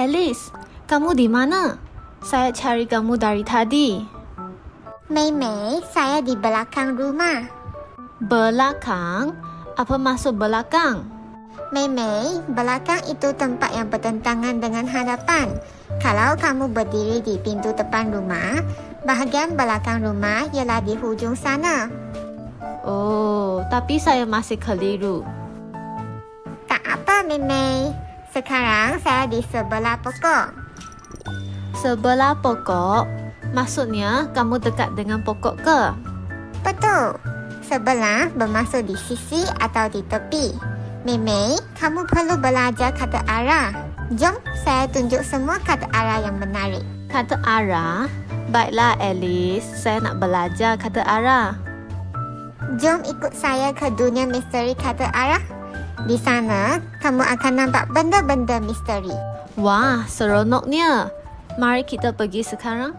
Alice, kamu di mana? Saya cari kamu dari tadi. Mei Mei, saya di belakang rumah. Belakang? Apa maksud belakang? Mei Mei, belakang itu tempat yang bertentangan dengan hadapan. Kalau kamu berdiri di pintu depan rumah, bahagian belakang rumah ialah di hujung sana. Oh, tapi saya masih keliru. Tak apa, Mei Mei. Sekarang saya di sebelah pokok. Sebelah pokok? Maksudnya kamu dekat dengan pokok ke? Betul. Sebelah bermaksud di sisi atau di tepi. Mei, kamu perlu belajar kata arah. Jom, saya tunjuk semua kata arah yang menarik. Kata arah? Baiklah Alice, saya nak belajar kata arah. Jom ikut saya ke dunia misteri kata arah. Di sana, kamu akan nampak benda-benda misteri. Wah, seronoknya. Mari kita pergi sekarang.